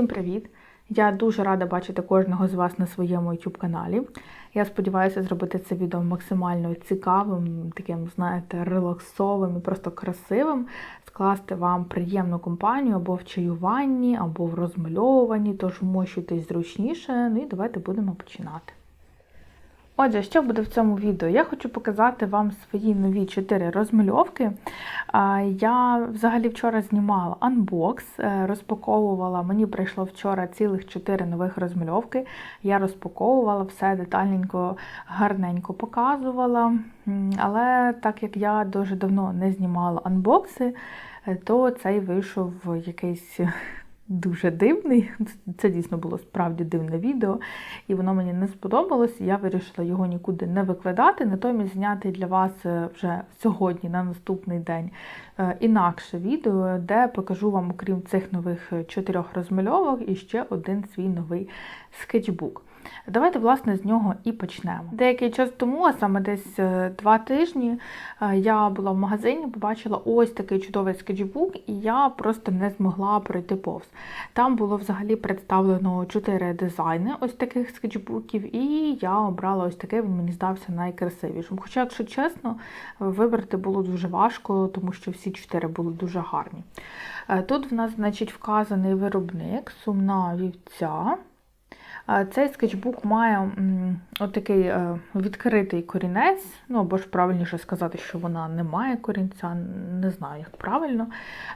Всім привіт! Я дуже рада бачити кожного з вас на своєму YouTube каналі. Я сподіваюся зробити це відео максимально цікавим, таким, знаєте, релаксовим і просто красивим, скласти вам приємну компанію або в чаюванні, або в розмальовуванні, тож вмощуйтесь зручніше. Ну і давайте будемо починати. Отже, що буде в цьому відео? Я хочу показати вам свої нові 4 розмальовки. Я взагалі вчора знімала анбокс, е, розпаковувала, мені прийшло вчора цілих 4 нових розмальовки. Я розпаковувала все детальненько, гарненько показувала. Але так як я дуже давно не знімала анбокси, е, то цей вийшов якийсь дуже дивний. Це дійсно було справді дивне відео, і воно мені не сподобалось. Я вирішила його нікуди не викладати, натомість зняти для вас е, вже сьогодні, на наступний день, е, інакше відео, де покажу вам, окрім цих нових е, чотирьох розмальовок, і ще один свій новий скетчбук. Давайте, власне, з нього і почнемо. Деякий час тому, а саме десь е, два тижні, е, я була в магазині, побачила ось такий чудовий скетчбук, і я просто не змогла пройти повз. Там було взагалі представлено чотири дизайни ось таких скетчбуків, і я обрала ось такий, він мені здався найкрасивішим. Хоча, якщо чесно, вибрати було дуже важко, тому що всі чотири були дуже гарні. Е, Тут в нас, значить, вказаний виробник, сумна вівця. Цей скетчбук має отакий е, відкритий корінець, ну або ж правильніше сказати, що вона не має корінця, не знаю, як правильно.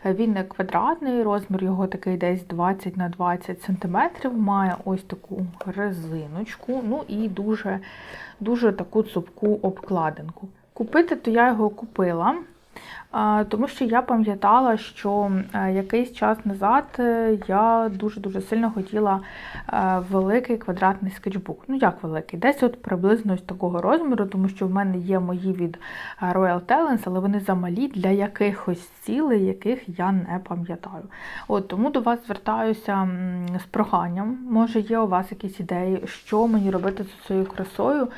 Е, Він не квадратний, розмір його такий десь 20 на 20 см, має ось таку резиночку, ну і дуже, дуже таку цупку обкладинку. Купити, то я його купила. Тому що я пам'ятала, що е, якийсь час назад е, я дуже-дуже сильно хотіла е, великий квадратний скетчбук. Ну, як великий? Десь от приблизно ось такого розміру, тому що в мене є мої від Royal Talents, але вони замалі для якихось цілей, яких я не пам'ятаю. От Тому до вас звертаюся з проханням. Може, є у вас якісь ідеї, що мені робити з цією красою,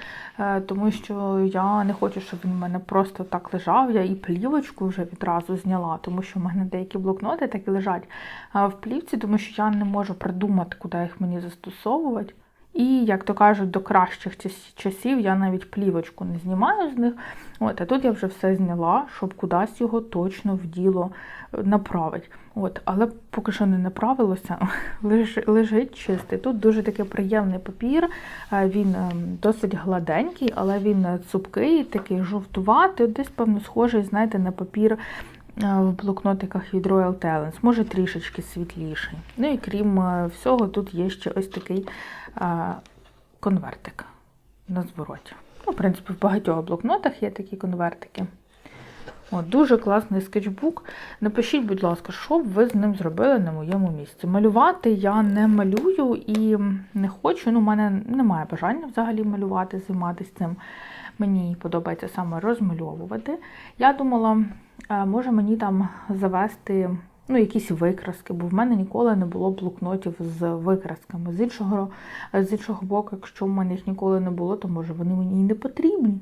тому що я не хочу, щоб він у мене просто так лежав. Я і плівочку вже відразу зняла, тому що в мене деякі блокноти так і лежать в плівці, тому що я не можу придумати, куди їх мені застосовувати. І, як то кажуть, до кращих часів я навіть плівочку не знімаю з них. От, А тут я вже все зняла, щоб кудись його точно в діло направити. От, Але поки що не направилося, Леж, лежить чистий. Тут дуже такий приємний папір, він досить гладенький, але він цупкий, такий жовтуватий, десь, певно, схожий, знаєте, на папір. В блокнотиках від Royal Talents, може трішечки світліший. Ну і крім всього, тут є ще ось такий конвертик на звороті. Ну, В принципі, в багатьох блокнотах є такі конвертики. От, Дуже класний скетчбук. Напишіть, будь ласка, що б ви з ним зробили на моєму місці. Малювати я не малюю і не хочу. Ну, У мене немає бажання взагалі малювати, займатися цим. Мені подобається саме розмальовувати. Я думала, може мені там завести ну, якісь викраски, бо в мене ніколи не було блокнотів з викрасками. З іншого з іншого боку, якщо в мене їх ніколи не було, то може вони мені і не потрібні.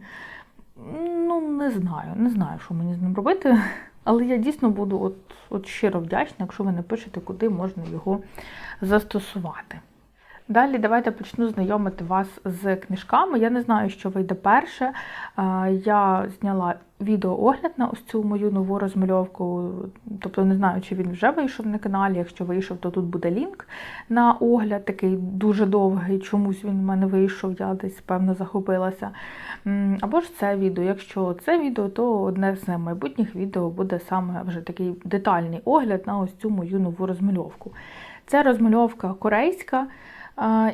Ну, не знаю, не знаю, що мені з ним робити. Але я дійсно буду от, от щиро вдячна, якщо ви напишете, куди можна його застосувати. Далі давайте почну знайомити вас з книжками. Я не знаю, що вийде перше. Я зняла відеоогляд на ось цю мою нову розмальовку, тобто не знаю, чи він вже вийшов на каналі. Якщо вийшов, то тут буде лінк на огляд, такий дуже довгий, чомусь він в мене вийшов, я десь, певно, захопилася. Або ж це відео. Якщо це відео, то одне з майбутніх відео буде саме вже такий детальний огляд на ось цю мою нову розмальовку. Це розмальовка корейська.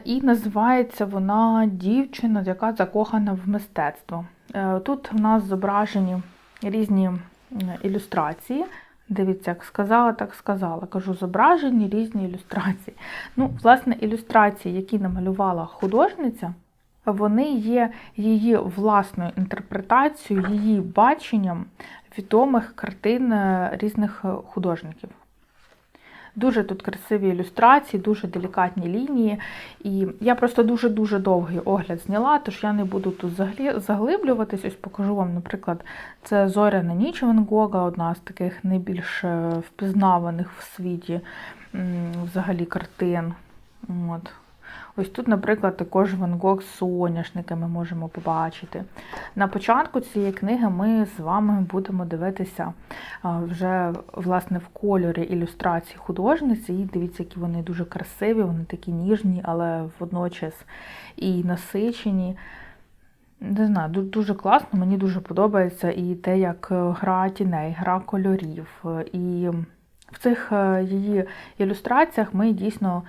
І називається вона Дівчина, яка закохана в мистецтво. Е, тут в нас зображені різні ілюстрації. Дивіться, як сказала, так сказала. Кажу, зображені різні ілюстрації. Ну, Власне, ілюстрації, які намалювала художниця, вони є її власною інтерпретацією, її баченням відомих картин е, різних художників. Дуже тут красиві ілюстрації, дуже делікатні лінії. І я просто дуже-дуже довгий огляд зняла, тож я не буду тут заглиблюватись. Ось покажу вам, наприклад, це Зоряна ніч Ван Гога, одна з таких найбільш е, впізнаваних в світі взагалі картин. От. Ось тут, наприклад, також Ван Гог з соняшниками можемо побачити. На початку цієї книги ми з вами будемо дивитися вже власне в кольорі ілюстрації художниці. І дивіться, які вони дуже красиві, вони такі ніжні, але водночас і насичені. Не знаю, дуже класно, мені дуже подобається і те, як гра тіней, гра кольорів. І в цих е, її ілюстраціях ми дійсно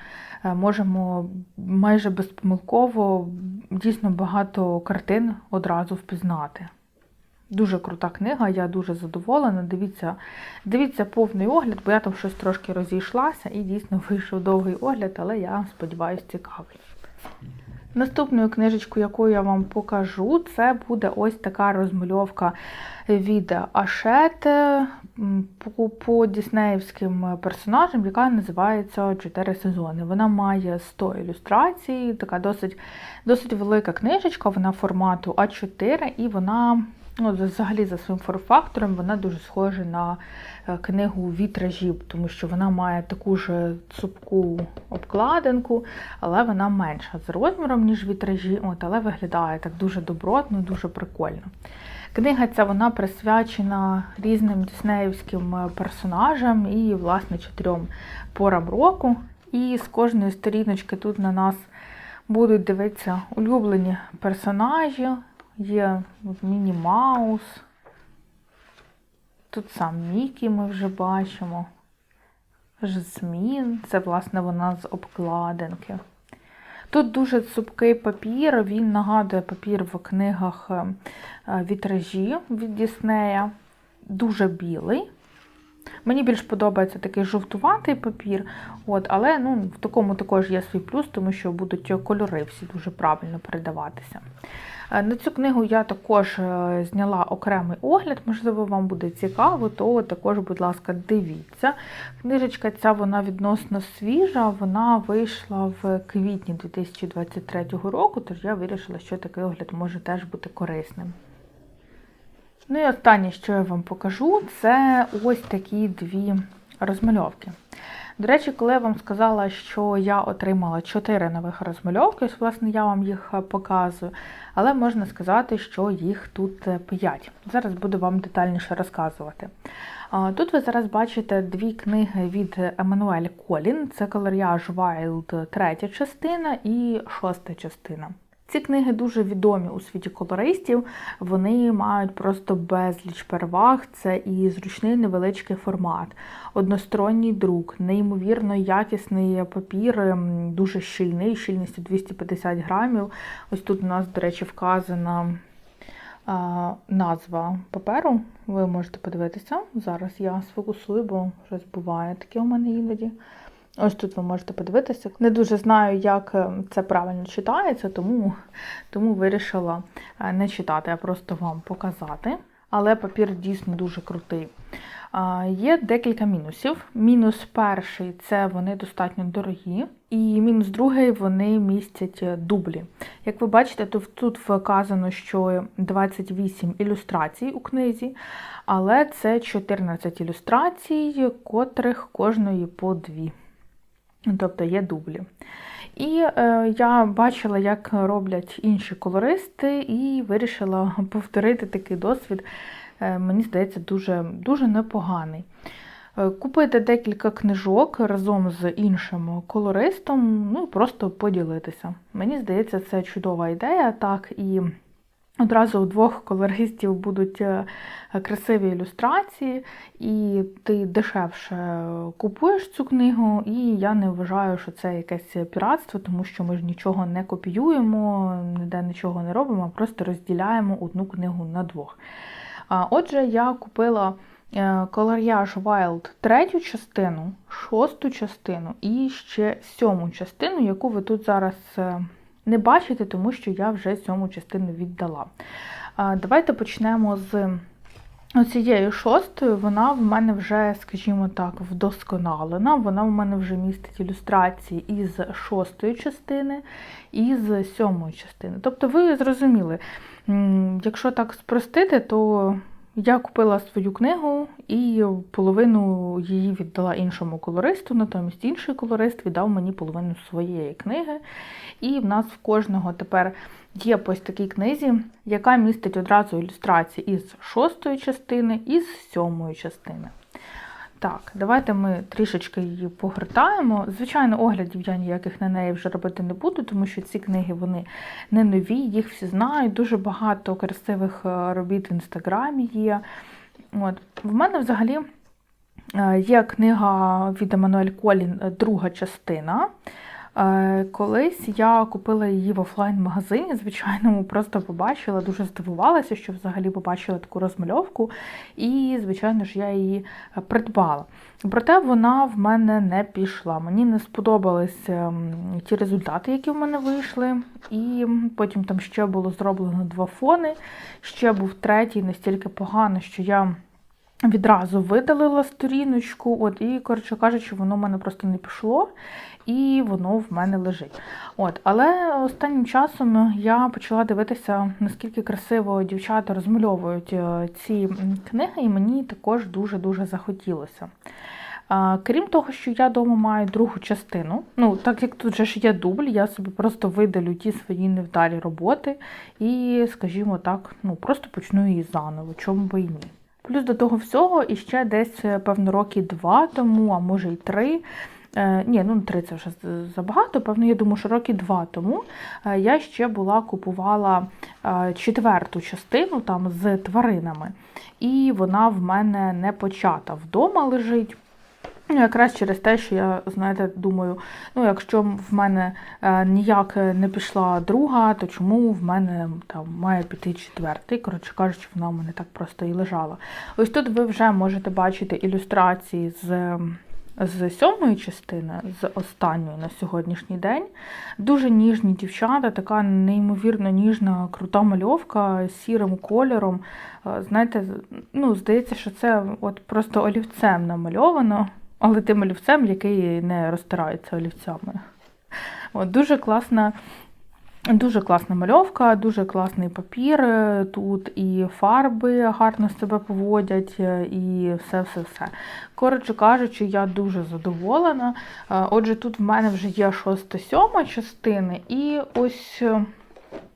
е, можемо майже безпомилково дійсно багато картин одразу впізнати. Дуже крута книга, я дуже задоволена. Дивіться, дивіться повний огляд, бо я там щось трошки розійшлася і дійсно вийшов довгий огляд, але я сподіваюся, цікавий. Наступною книжечкою, яку я вам покажу, це буде ось така розмальовка від Ашет по, по діснеївським персонажам, яка називається Чотири сезони. Вона має 100 ілюстрацій, така досить, досить велика книжечка, вона формату А4, і вона. Ну, взагалі за своїм форм-фактором вона дуже схожа на е, книгу вітражів, тому що вона має таку ж цупку обкладинку, але вона менша з розміром, ніж вітражі, от, але виглядає так дуже добротно, дуже прикольно. Книга ця вона присвячена різним діснеївським е, персонажам і, власне, чотирьом порам року. І з кожної сторіночки тут на нас будуть дивитися улюблені персонажі. Є Міні Маус. Тут сам Мікі ми вже бачимо. Жасмін, це, власне, вона з обкладинки. Тут дуже цупкий папір, він нагадує папір в книгах е, е, вітражі від Діснея. Дуже білий. Мені більш подобається такий жовтуватий папір, от, але ну, в такому також є свій плюс, тому що будуть кольори всі дуже правильно передаватися. Е, На цю книгу я також е, зняла окремий огляд, можливо, вам буде цікаво, то також, будь ласка, дивіться. Книжечка ця вона відносно свіжа, вона вийшла в квітні 2023 року, тож я вирішила, що такий огляд може теж бути корисним. Ну і останнє, що я вам покажу, це ось такі дві розмальовки. До речі, коли я вам сказала, що я отримала 4 нових розмальовки, ось, власне, я вам їх е, показую, але можна сказати, що їх тут 5. Зараз буду вам детальніше розказувати. Тут ви зараз бачите дві книги від Еммануель Колін. Це Колоріаж Wild, третя частина і шоста частина. Ці книги дуже відомі у світі колористів. Вони мають просто безліч переваг. Це і зручний невеличкий формат, односторонній друк, неймовірно якісний папір, дуже щільний, щільністю 250 грамів. Ось тут у нас, до речі, вказана назва паперу. Ви можете подивитися. Зараз я сфокусую, бо щось буває таке у мене іноді. Ось тут ви можете подивитися. Не дуже знаю, як е, це правильно читається, тому, тому вирішила е, не читати, а просто вам показати. Але папір дійсно дуже крутий. Є декілька мінусів. Мінус перший це вони достатньо дорогі, і мінус другий вони містять е, дублі. Як ви бачите, то тут вказано, що 28 ілюстрацій у книзі, але це 14 ілюстрацій, котрих кожної по дві. Тобто є дублі. І е, я бачила, як роблять інші колористи, і вирішила повторити такий досвід. Е, мені здається, дуже, дуже непоганий. Е, Купити декілька книжок разом з іншим колористом, ну і просто поділитися. Мені здається, це чудова ідея, так і Одразу у двох колористів будуть е, красиві ілюстрації, і ти дешевше купуєш цю книгу, і я не вважаю, що це якесь піратство, тому що ми ж нічого не копіюємо, ніде нічого не робимо, а просто розділяємо одну книгу на двох. Отже, я купила е, Wild третю частину, шосту частину і ще сьому частину, яку ви тут зараз. Не бачите, тому що я вже сьому частину віддала. Давайте почнемо з Оцією шостою вона в мене вже, скажімо так, вдосконалена. Вона в мене вже містить ілюстрації із шостої частини і з сьомої частини. Тобто, ви зрозуміли, якщо так спростити, то я купила свою книгу і половину її віддала іншому колористу, натомість інший колорист віддав мені половину своєї книги. І в нас в кожного тепер є ось такій книзі, яка містить одразу ілюстрації із шостої частини і з сьомої частини. Так, давайте ми трішечки її погортаємо. Звичайно, оглядів я ніяких на неї вже робити не буду, тому що ці книги вони не нові, їх всі знають. Дуже багато красивих е, робіт в інстаграмі є. От. В мене взагалі е, є книга від Еммануель Колін, е, друга частина. Е, колись я купила її в офлайн-магазині, звичайному, просто побачила, дуже здивувалася, що взагалі побачила таку розмальовку, і, звичайно ж, я її е, придбала. Проте вона в мене не пішла. Мені не сподобались ем, ті результати, які в мене вийшли. І потім там ще було зроблено два фони. Ще був третій, настільки поганий, що я. Відразу видалила сторіночку, от, і, коротше кажучи, воно в мене просто не пішло, і воно в мене лежить. От, Але останнім часом я почала дивитися, наскільки красиво дівчата розмальовують е, ці книги, і мені також дуже-дуже захотілося. Крім того, що я вдома маю другу частину, ну, так як тут же ж є дубль, я собі просто видалю ті свої невдалі роботи і, скажімо так, ну, просто почну її заново, чому би і ні. Плюс до того всього, і ще десь, е, певно, роки два тому, а може й три. Е, ні, ну три це вже забагато. Певно, я думаю, що роки два тому е, я ще була купувала четверту частину там з тваринами, і вона в мене не почата вдома лежить. Якраз через те, що я, знаєте, думаю, ну, якщо в мене е, ніяк не пішла друга, то чому в мене там має піти четвертий? Коротше кажучи, вона в мене так просто і лежала. Ось тут ви вже можете бачити ілюстрації з. З сьомої частини, з останньої на сьогоднішній день. Дуже ніжні дівчата, така неймовірно ніжна, крута мальовка з сірим кольором. Е, знаєте, ну, здається, що це от просто олівцем намальовано але тим олівцем, який не розтирається олівцями. От, Дуже класна. Дуже класна мальовка, дуже класний папір. Тут і фарби гарно себе поводять, і все-все-все. Коротше кажучи, я дуже задоволена. Отже, тут в мене вже є шоста-сьома частини, і ось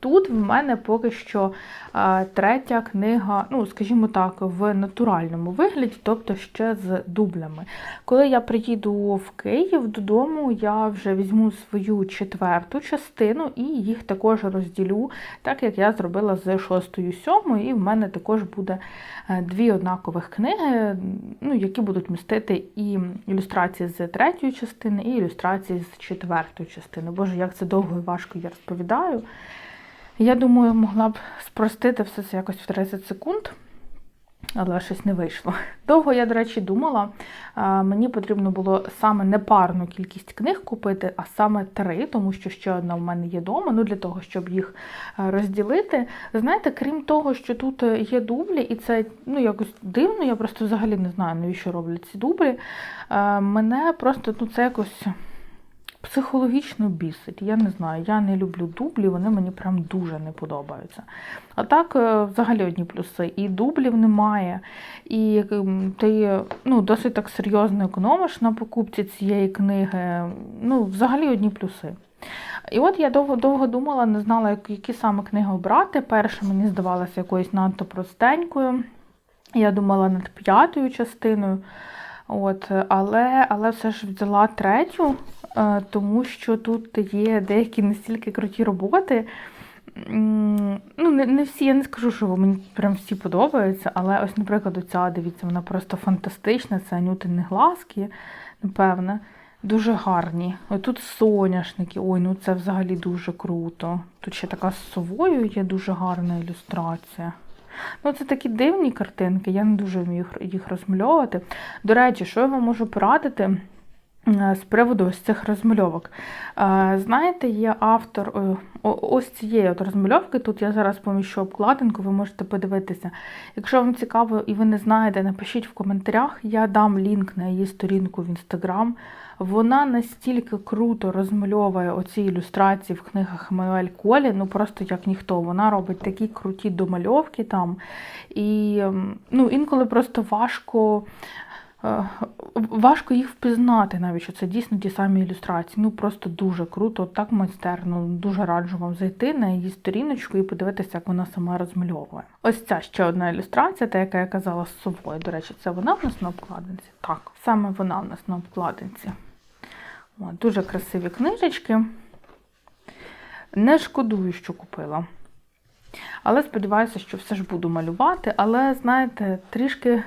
Тут в мене поки що третя книга, ну, скажімо так, в натуральному вигляді, тобто ще з дублями. Коли я приїду в Київ додому, я вже візьму свою четверту частину і їх також розділю, так як я зробила з шостою сьомою, і в мене також буде е, дві однакових книги, ну, які будуть містити і ілюстрації з третьої частини, і ілюстрації з четвертої частини. Боже, як це довго і важко я розповідаю. Я думаю, могла б спростити все це якось в 30 секунд, але щось не вийшло. Довго я, до речі, думала, мені потрібно було саме не парну кількість книг купити, а саме три, тому що ще одна в мене є вдома, ну для того, щоб їх розділити. Знаєте, крім того, що тут є дублі, і це ну, якось дивно, я просто взагалі не знаю, навіщо роблять ці дублі. Мене просто ну, це якось психологічно бісить. Я не знаю, я не люблю дублі, вони мені прям дуже не подобаються. А так, е, взагалі одні плюси. І дублів немає, і ти ну, досить так серйозно економиш на покупці цієї книги. Ну, взагалі одні плюси. І от я довго довго думала, не знала, які саме книги обрати. Перша мені здавалася якоюсь надто простенькою. Я думала над п'ятою частиною. От, Але але все ж взяла третю, тому що тут є деякі настільки круті роботи. Ну, Не всі, я не скажу, що мені прям всі подобаються, але ось, наприклад, оця, дивіться, вона просто фантастична, це анютини глазки, напевне, дуже гарні. Ось тут соняшники, ой, ну це взагалі дуже круто. Тут ще така з совою є дуже гарна ілюстрація. Ну, Це такі дивні картинки, я не дуже вмію їх розмальовувати. До речі, що я вам можу порадити? З приводу ось цих розмальовок. Знаєте, є автор е, ось цієї от розмальовки. Тут я зараз поміщу обкладинку, ви можете подивитися. Якщо вам цікаво і ви не знаєте, напишіть в коментарях. Я дам лінк на її сторінку в інстаграм. Вона настільки круто розмальовує оці ілюстрації в книгах Еммануель Колі, ну просто як ніхто. Вона робить такі круті домальовки там. І ну, інколи просто важко. Е, Важко їх впізнати навіть, що це дійсно ті самі ілюстрації. Ну просто дуже круто, так майстерно. Дуже раджу вам зайти на її сторіночку і подивитися, як вона сама розмальовує. Ось ця ще одна ілюстрація, та яка я казала з собою. До речі, це вона в нас на обкладинці. Так, саме вона в нас на обкладинці. О, дуже красиві книжечки. Не шкодую, що купила. Але сподіваюся, що все ж буду малювати. Але, знаєте, трішки,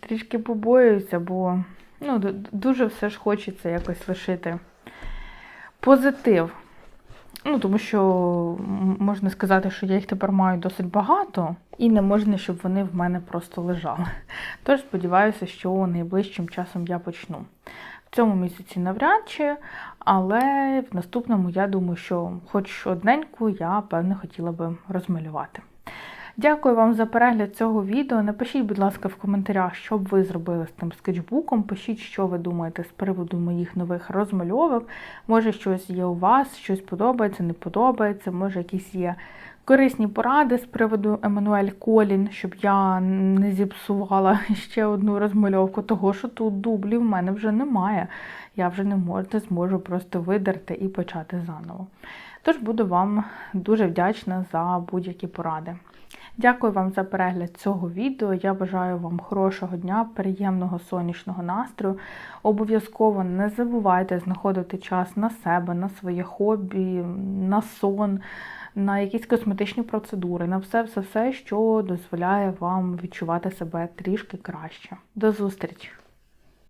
трішки побоююся, бо ну, дуже все ж хочеться якось лишити позитив. Ну, тому що можна сказати, що я їх тепер маю досить багато, і не можна, щоб вони в мене просто лежали. Тож сподіваюся, що найближчим часом я почну. В цьому місяці навряд чи, але в наступному я думаю, що хоч одненьку я певне хотіла би розмалювати. Дякую вам за перегляд цього відео. Напишіть, будь ласка, в коментарях, що б ви зробили з тим скетчбуком. Пишіть, що ви думаєте з приводу моїх нових розмальовок. Може, щось є у вас, щось подобається, не подобається, може, якісь є корисні поради з приводу Еммануель Колін, щоб я не зіпсувала ще одну розмальовку, того що тут дублів в мене вже немає. Я вже не можу, зможу просто видерти і почати заново. Тож буду вам дуже вдячна за будь-які поради. Дякую вам за перегляд цього відео. Я бажаю вам хорошого дня, приємного сонячного настрою. Обов'язково не забувайте знаходити час на себе, на своє хобі, на сон, на якісь косметичні процедури, на все, все, все, що дозволяє вам відчувати себе трішки краще. До зустрічі!